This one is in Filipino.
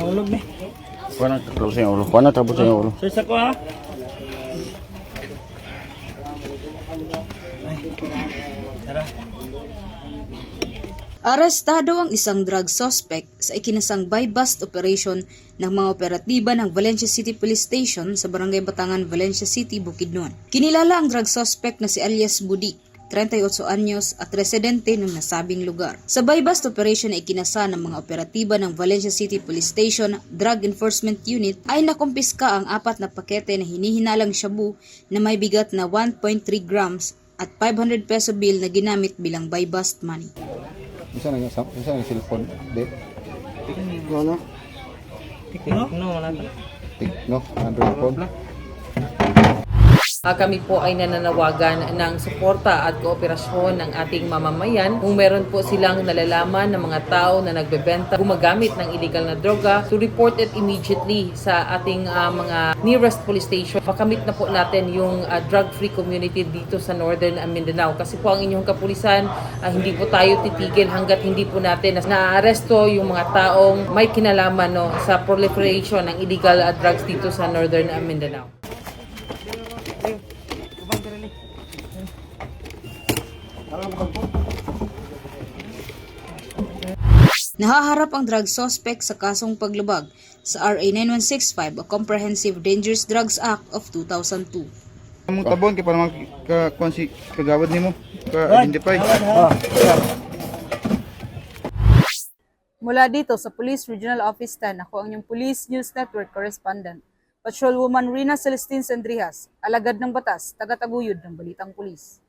Nahulog ni. Kuha na tapos sa ulo. Kuha na tapos sa ulo. Sir, sa ko ha? Ay. Tara. Arestado ang isang drug suspect sa ikinasang buy-bust operation ng mga operatiba ng Valencia City Police Station sa Barangay Batangan, Valencia City, Bukidnon. Kinilala ang drug suspect na si alias Budi, 38 anyos at residente ng nasabing lugar. Sa buy-bust operation na ikinasa ng mga operatiba ng Valencia City Police Station Drug Enforcement Unit ay nakumpiska ang apat na pakete na hinihinalang shabu na may bigat na 1.3 grams at 500 peso bill na ginamit bilang buy-bust money. Isa na yung, isa na yung cellphone. Di. Ano? Tikno? No, wala ka. Tikno. Android phone. Ah, kami po ay nananawagan ng suporta at kooperasyon ng ating mamamayan kung meron po silang nalalaman ng mga tao na nagbebenta, gumagamit ng illegal na droga, to report it immediately sa ating ah, mga nearest police station. Pakamit na po natin yung ah, drug-free community dito sa Northern Mindanao. Kasi po ang inyong kapulisan, ah, hindi po tayo titigil hanggat hindi po natin na naaresto yung mga taong may kinalaman no, sa proliferation ng illegal ah, drugs dito sa Northern ah, Mindanao. Nahaharap ang drug suspect sa kasong paglabag sa RA 9165 o Comprehensive Dangerous Drugs Act of 2002. Among tabon kay para ka kuan si kagawad nimo ka identify. Mula dito sa Police Regional Office 10, ako ang inyong Police News Network Correspondent, Patrolwoman Rina Celestine Sendrijas, alagad ng batas, taga-taguyod ng Balitang Pulis.